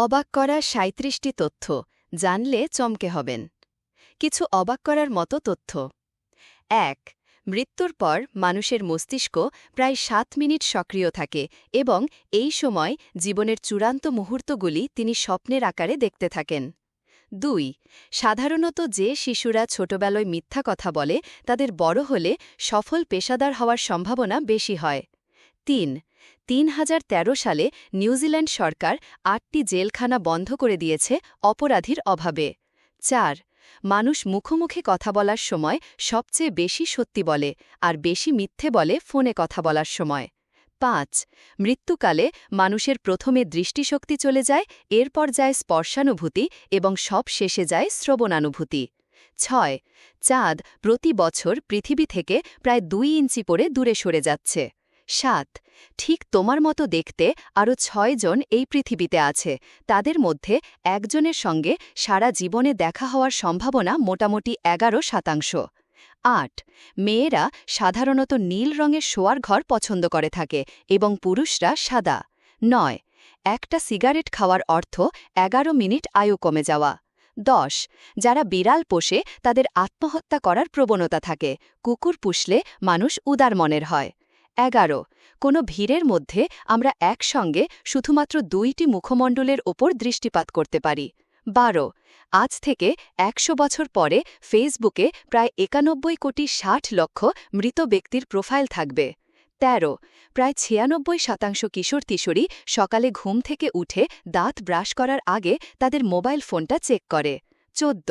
অবাক করা সাঁত্রিশটি তথ্য, জানলে চমকে হবেন। কিছু অবাক করার মতো তথ্য। এক, মৃত্যুর পর মানুষের মস্তিষ্ক প্রায় সাত মিনিট সক্রিয় থাকে এবং এই সময় জীবনের চূড়ান্ত মুহূর্তগুলি তিনি স্বপ্নের আকারে দেখতে থাকেন। দুই, সাধারণত যে শিশুরা ছোটবেলায় মিথ্যা কথা বলে, তাদের বড় হলে সফল পেশাদার হওয়ার সম্ভাবনা বেশি হয়। তিন তিন হাজার তেরো সালে নিউজিল্যান্ড সরকার আটটি জেলখানা বন্ধ করে দিয়েছে অপরাধীর অভাবে। চার, মানুষ মুখোমুখি কথা বলার সময় সবচেয়ে বেশি সত্যি বলে আর বেশি মিথ্যে বলে ফোনে কথা বলার সময়। পাঁচ, মৃত্যুকালে মানুষের প্রথমে দৃষ্টিশক্তি চলে যায়, এরপর যায় স্পর্শানুভূতি এবং সব শেষে যায় শ্রবণানুভূতি। ছয়, চাঁদ প্রতি বছর পৃথিবী থেকে প্রায় দুই ইঞ্চি পরে দূরে সরে যাচ্ছে। সাত। ঠিক তোমার মতো দেখতে আরও ছয়জন এই পৃথিবীতে আছে। তাদের মধ্যে একজনের সঙ্গে সারা জীবনে দেখা হওয়ার সম্ভাবনা মোটামুটি এগারো শতাংশ। আট। মেয়েরা সাধারণত নীল রঙের শোয়ার ঘর পছন্দ করে থাকে এবং পুরুষরা সাদা। নয়। একটা সিগারেট খাওয়ার অর্থ এগারো মিনিট আয়ু কমে যাওয়া। দশ। যারা বিড়াল পোষে তাদের আত্মহত্যা করার প্রবণতা থাকে। কুকুর পুষলে মানুষ উদার মনের হয়। এগারো। কোনো ভিড়ের মধ্যে আমরা একসঙ্গে শুধুমাত্র দুইটি মুখমণ্ডলের ওপর দৃষ্টিপাত করতে পারি। বারো। আজ থেকে একশো বছর পরে ফেসবুকে প্রায় একানব্বই কোটি ষাট লক্ষ মৃত ব্যক্তির প্রোফাইল থাকবে। ১৩ প্রায় ছিয়ানব্বই শতাংশ কিশোর কিশোরী সকালে ঘুম থেকে উঠে দাঁত ব্রাশ করার আগে তাদের মোবাইল ফোনটা চেক করে। চোদ্দ।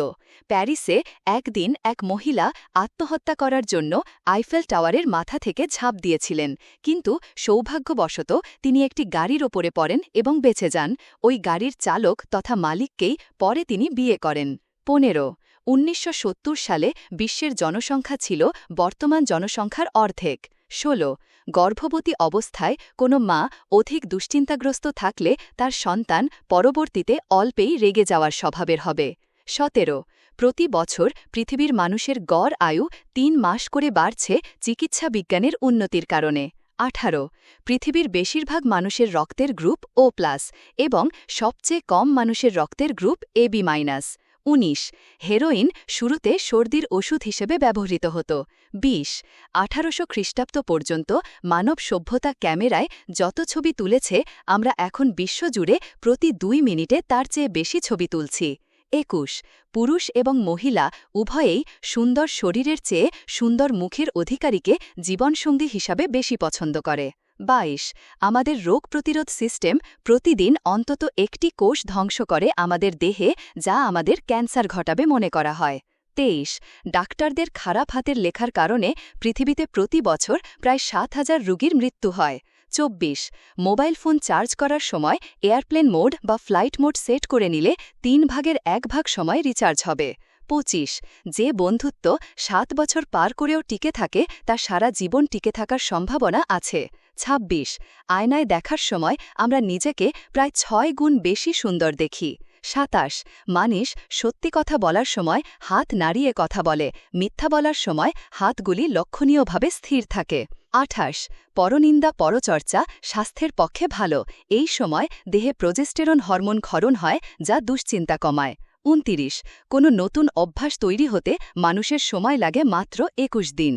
প্যারিসে একদিন এক মহিলা আত্মহত্যা করার জন্য আইফেল টাওয়ারের মাথা থেকে ঝাঁপ দিয়েছিলেন। কিন্তু সৌভাগ্যবশত তিনি একটি গাড়ির ওপরে পড়েন এবং বেঁচে যান। ওই গাড়ির চালক তথা মালিককেই পরে তিনি বিয়ে করেন। পনেরো। উনিশশো সালে বিশ্বের জনসংখ্যা ছিল বর্তমান জনসংখ্যার অর্ধেক। ষোলো। গর্ভবতী অবস্থায় কোনো মা অধিক দুশ্চিন্তাগ্রস্ত থাকলে তার সন্তান পরবর্তীতে অল্পেই রেগে যাওয়ার স্বভাবের হবে। সতেরো, প্রতি বছর পৃথিবীর মানুষের গড় আয়ু তিন মাস করে বাড়ছে চিকিৎসা বিজ্ঞানের উন্নতির কারণে। আঠারো, পৃথিবীর বেশিরভাগ মানুষের রক্তের গ্রুপ ও প্লাস এবং সবচেয়ে কম মানুষের রক্তের গ্রুপ এ বি মাইনাস। উনিশ, হেরোইন শুরুতে সর্দির ওষুধ হিসেবে ব্যবহৃত হতো। বিশ, আঠারোশো খ্রিস্টাব্দ পর্যন্ত মানব সভ্যতা ক্যামেরায় যত ছবি তুলেছে, আমরা এখন বিশ্বজুড়ে প্রতি দুই মিনিটে তার চেয়ে বেশি ছবি তুলছি। একুশ, পুরুষ এবং মহিলা উভয়েই সুন্দর শরীরের চেয়ে সুন্দর মুখের অধিকারীকে জীবনসঙ্গী হিসাবে বেশি পছন্দ করে। বাইশ, আমাদের রোগ প্রতিরোধ সিস্টেম প্রতিদিন অন্তত একটি কোষ ধ্বংস করে আমাদের দেহে, যা আমাদের ক্যান্সার ঘটাবে মনে করা হয়। তেইশ, ডাক্তারদের খারাপ হাতের লেখার কারণে পৃথিবীতে প্রতি বছর প্রায় সাত হাজার রুগীর মৃত্যু হয়। চব্বিশ। মোবাইল ফোন চার্জ করার সময় এয়ারপ্লেন মোড বা ফ্লাইট মোড সেট করে নিলে তিন ভাগের এক ভাগ সময় রিচার্জ হবে। পঁচিশ। যে বন্ধুত্ব সাত বছর পার করেও টিকে থাকে, তা সারা জীবন টিকে থাকার সম্ভাবনা আছে। ২৬ আয়নায় দেখার সময় আমরা নিজেকে প্রায় ছয় গুণ বেশি সুন্দর দেখি। সাতাশ। মানুষ সত্যি কথা বলার সময় হাত নাড়িয়ে কথা বলে, মিথ্যা বলার সময় হাতগুলি লক্ষণীয়ভাবে স্থির থাকে। আঠাশ, পরনিন্দা পরচর্চা স্বাস্থ্যের পক্ষে ভালো। এই সময় দেহে প্রজেস্টেরন হরমোন ক্ষরণ হয়, যা দুশ্চিন্তা কমায়। উনতিরিশ, কোনো নতুন অভ্যাস তৈরি হতে মানুষের সময় লাগে মাত্র একুশ দিন।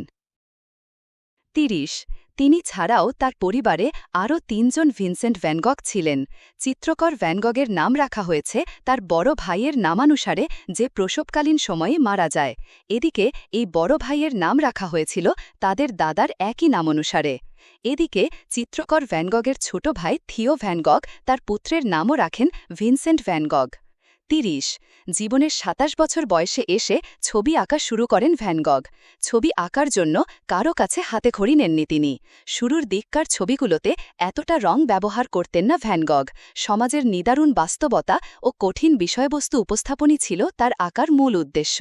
তিরিশ তিনি ছাড়াও তার পরিবারে আরও তিনজন ভিনসেন্ট ভ্যানগক ছিলেন। চিত্রকর ভ্যানগগের নাম রাখা হয়েছে তার বড় ভাইয়ের নামানুসারে যে প্রসবকালীন সময়ে মারা যায়। এদিকে এই বড় ভাইয়ের নাম রাখা হয়েছিল তাদের দাদার একই নামানুসারে। এদিকে চিত্রকর ভ্যানগগের ছোট ভাই থিও ভ্যানগগ তার পুত্রের নামও রাখেন ভিনসেন্ট ভ্যানগগ তিরিশ। জীবনের ২৭ বছর বয়সে এসে ছবি আঁকা শুরু করেন ভ্যানগগ ছবি আঁকার জন্য কারও কাছে হাতে খড়ি নেননি তিনি। শুরুর দিককার ছবিগুলোতে এতটা রং ব্যবহার করতেন না ভ্যানগগ সমাজের নিদারুণ বাস্তবতা ও কঠিন বিষয়বস্তু উপস্থাপনই ছিল তার আঁকার মূল উদ্দেশ্য।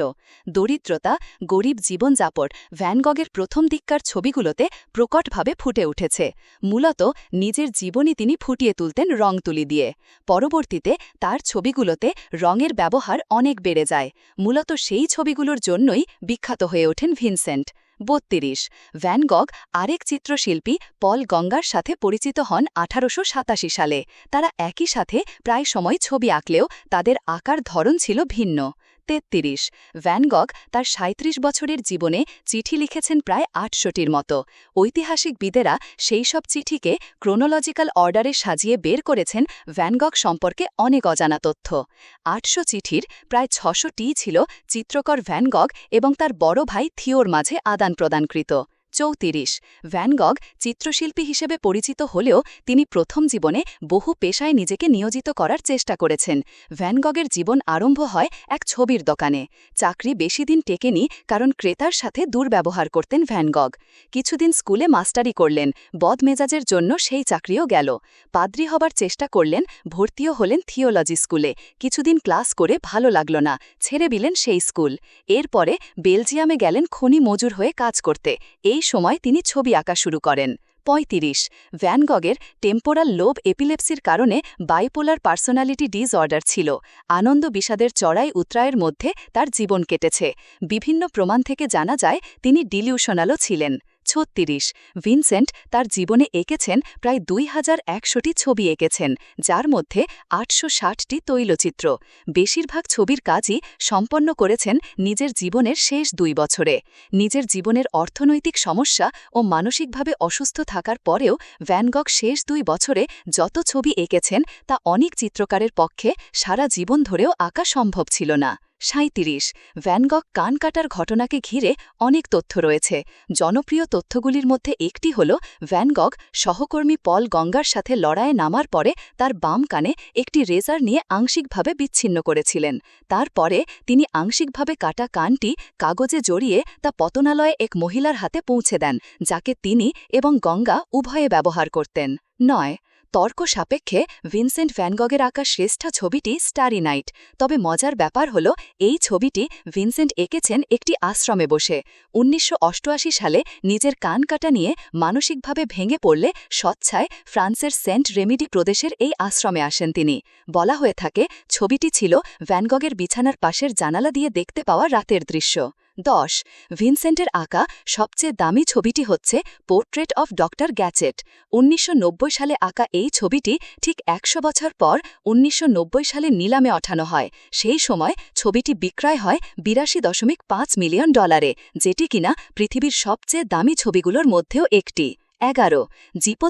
দরিদ্রতা, গরিব জীবনযাপন ভ্যানগগের প্রথম দিককার ছবিগুলোতে প্রকটভাবে ফুটে উঠেছে। মূলত নিজের জীবনই তিনি ফুটিয়ে তুলতেন রং তুলি দিয়ে। পরবর্তীতে তার ছবিগুলোতে রঙের ব্যবহার অনেক বেড়ে যায়। মূলত সেই ছবিগুলোর জন্যই বিখ্যাত হয়ে ওঠেন ভিনসেন্ট। বত্রিশ ভ্যানগগ আরেক চিত্রশিল্পী পল গঙ্গার সাথে পরিচিত হন আঠারোশো সাতাশি সালে। তারা একই সাথে প্রায় সময় ছবি আঁকলেও তাদের আঁকার ধরন ছিল ভিন্ন। তেত্রিশ। ভ্যানগক তার সাঁত্রিশ বছরের জীবনে চিঠি লিখেছেন প্রায় আটশোটির মতো। ঐতিহাসিক বিদেরা সেই সব চিঠিকে ক্রোনোলজিক্যাল অর্ডারে সাজিয়ে বের করেছেন ভ্যানগক সম্পর্কে অনেক অজানা তথ্য। আটশো চিঠির প্রায় ছশোটিই ছিল চিত্রকর ভ্যানগক এবং তার বড় ভাই থিওর মাঝে আদান প্রদানকৃত চৌত্রিশ। ভ্যানগগ চিত্রশিল্পী হিসেবে পরিচিত হলেও তিনি প্রথম জীবনে বহু পেশায় নিজেকে নিয়োজিত করার চেষ্টা করেছেন। ভ্যানগগের জীবন আরম্ভ হয় এক ছবির দোকানে। চাকরি বেশি দিন টেকেনি কারণ ক্রেতার সাথে দুর্ব্যবহার করতেন ভ্যানগগ কিছুদিন স্কুলে মাস্টারি করলেন, বদমেজাজের জন্য সেই চাকরিও গেল। পাদ্রি হবার চেষ্টা করলেন, ভর্তিও হলেন থিওলজি স্কুলে। কিছুদিন ক্লাস করে ভালো লাগল না, ছেড়ে দিলেন সেই স্কুল। এরপরে বেলজিয়ামে গেলেন খনি মজুর হয়ে কাজ করতে। এই সময় তিনি ছবি আঁকা শুরু করেন। পঁয়ত্রিশ। ভ্যানগগের টেম্পোরাল লোভ এপিলেপসির কারণে বাইপোলার পার্সোনালিটি ডিসঅর্ডার ছিল। আনন্দ বিষাদের চড়াই উত্রায়ের মধ্যে তার জীবন কেটেছে। বিভিন্ন প্রমাণ থেকে জানা যায়, তিনি ডিলিউশনালও ছিলেন। ছত্রিশ। ভিনসেন্ট তার জীবনে এঁকেছেন প্রায় দুই হাজার একশোটি ছবি এঁকেছেন, যার মধ্যে আটশো ষাটটি তৈলচিত্র। বেশিরভাগ ছবির কাজই সম্পন্ন করেছেন নিজের জীবনের শেষ দুই বছরে। নিজের জীবনের অর্থনৈতিক সমস্যা ও মানসিকভাবে অসুস্থ থাকার পরেও ভ্যানগক শেষ দুই বছরে যত ছবি এঁকেছেন তা অনেক চিত্রকারের পক্ষে সারা জীবন ধরেও আঁকা সম্ভব ছিল না। সাঁত্রিশ ভ্যানগক কান কাটার ঘটনাকে ঘিরে অনেক তথ্য রয়েছে। জনপ্রিয় তথ্যগুলির মধ্যে একটি হল ভ্যানগক সহকর্মী পল গঙ্গার সাথে লড়াইয়ে নামার পরে তার বাম কানে একটি রেজার নিয়ে আংশিকভাবে বিচ্ছিন্ন করেছিলেন। তারপরে তিনি আংশিকভাবে কাটা কানটি কাগজে জড়িয়ে তা পতনালয়ে এক মহিলার হাতে পৌঁছে দেন, যাকে তিনি এবং গঙ্গা উভয়ে ব্যবহার করতেন। নয় তর্ক সাপেক্ষে ভিনসেন্ট ভ্যানগগের আঁকা শ্রেষ্ঠ ছবিটি স্টারি নাইট। তবে মজার ব্যাপার হল, এই ছবিটি ভিনসেন্ট এঁকেছেন একটি আশ্রমে বসে। উনিশশো অষ্টআশি সালে নিজের কান কাটা নিয়ে মানসিকভাবে ভেঙে পড়লে স্বচ্ছায় ফ্রান্সের সেন্ট রেমিডি প্রদেশের এই আশ্রমে আসেন তিনি। বলা হয়ে থাকে, ছবিটি ছিল ভ্যানগগের বিছানার পাশের জানালা দিয়ে দেখতে পাওয়া রাতের দৃশ্য। দশ, ভিনসেন্টের আঁকা সবচেয়ে দামি ছবিটি হচ্ছে পোর্ট্রেট অফ ডক্টর গ্যাচেট। উনিশশো নব্বই সালে আঁকা এই ছবিটি ঠিক একশো বছর পর উনিশশো নব্বই সালে নিলামে ওঠানো হয়। সেই সময় ছবিটি বিক্রয় হয় বিরাশি দশমিক পাঁচ মিলিয়ন ডলারে, যেটি কিনা পৃথিবীর সবচেয়ে দামি ছবিগুলোর মধ্যেও একটি। এগারো।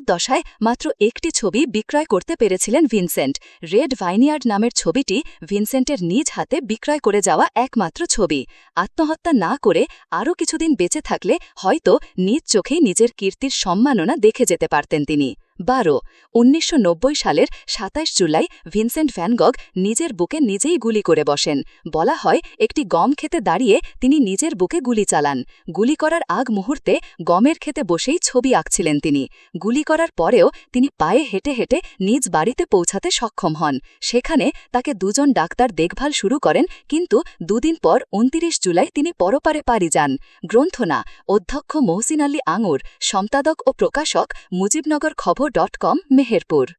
দশায় মাত্র একটি ছবি বিক্রয় করতে পেরেছিলেন ভিনসেন্ট। রেড ভাইনিয়ার্ড নামের ছবিটি ভিনসেন্টের নিজ হাতে বিক্রয় করে যাওয়া একমাত্র ছবি। আত্মহত্যা না করে আরও কিছুদিন বেঁচে থাকলে হয়তো নিজ চোখেই নিজের কীর্তির সম্মাননা দেখে যেতে পারতেন তিনি। বারো, উনিশশো সালের ২৭ জুলাই ভিনসেন্ট ভ্যানগগ নিজের বুকে নিজেই গুলি করে বসেন। বলা হয়, একটি গম খেতে দাঁড়িয়ে তিনি নিজের বুকে গুলি চালান। গুলি করার আগ মুহূর্তে গমের খেতে বসেই ছবি আঁকছিলেন তিনি। গুলি করার পরেও তিনি পায়ে হেঁটে হেঁটে নিজ বাড়িতে পৌঁছাতে সক্ষম হন। সেখানে তাকে দুজন ডাক্তার দেখভাল শুরু করেন, কিন্তু দুদিন পর উনতিরিশ জুলাই তিনি পরপারে পারি যান। গ্রন্থনা, অধ্যক্ষ মহসিন আলী আঙুর, সম্পাদক ও প্রকাশক মুজিবনগর খবর डॉट कॉम मेहरपुर